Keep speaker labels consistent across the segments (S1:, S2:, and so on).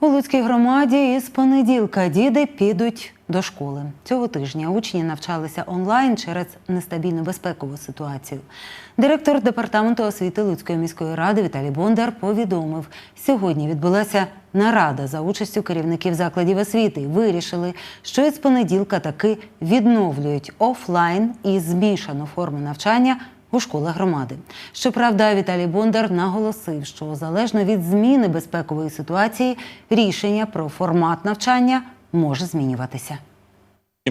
S1: У Луцькій громаді із понеділка діди підуть до школи. Цього тижня учні навчалися онлайн через нестабільну безпекову ситуацію. Директор департаменту освіти Луцької міської ради Віталій Бондар повідомив, сьогодні відбулася нарада за участю керівників закладів освіти. Вирішили, що із понеділка таки відновлюють офлайн і змішану форму навчання у школах громади. Щоправда, Віталій Бондар наголосив, що залежно від зміни безпекової ситуації рішення про формат навчання може змінюватися.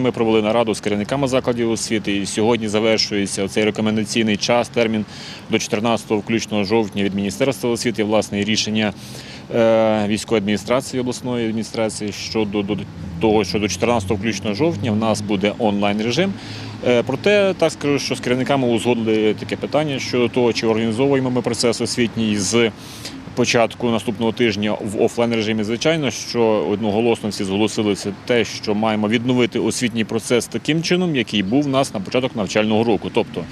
S2: Ми провели нараду з керівниками закладів освіти. І сьогодні завершується цей рекомендаційний час, термін до 14 включно жовтня від Міністерства освіти. Власне рішення е, військової адміністрації обласної адміністрації щодо того, що до 14 включно жовтня в нас буде онлайн режим. Е, Проте так скажу, що з керівниками узгодили таке питання щодо того, чи організовуємо ми процес освітній з початку наступного тижня в офлайн режимі. Звичайно, що одноголосно всі зголосилися те, що маємо відновити освітній процес таким чином, який був у нас на початок навчального року. Тобто,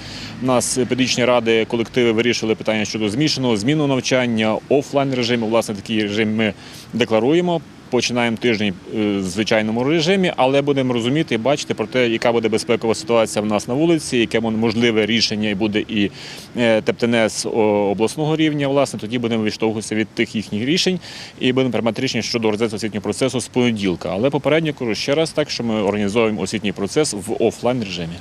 S2: у нас педагогічні ради, колективи вирішили питання щодо змішаного зміну навчання, офлайн режиму. Власне, такий режим ми декларуємо. Починаємо тиждень е, в звичайному режимі, але будемо розуміти і бачити про те, яка буде безпекова ситуація в нас на вулиці, яке можливе рішення і буде і е, ТЕПТНС обласного рівня. Власне, тоді будемо відштовхуватися від тих їхніх рішень і будемо приймати рішення щодо організації освітнього процесу з понеділка. Але попередньо кажу ще раз так, що ми організовуємо освітній процес в офлайн режимі.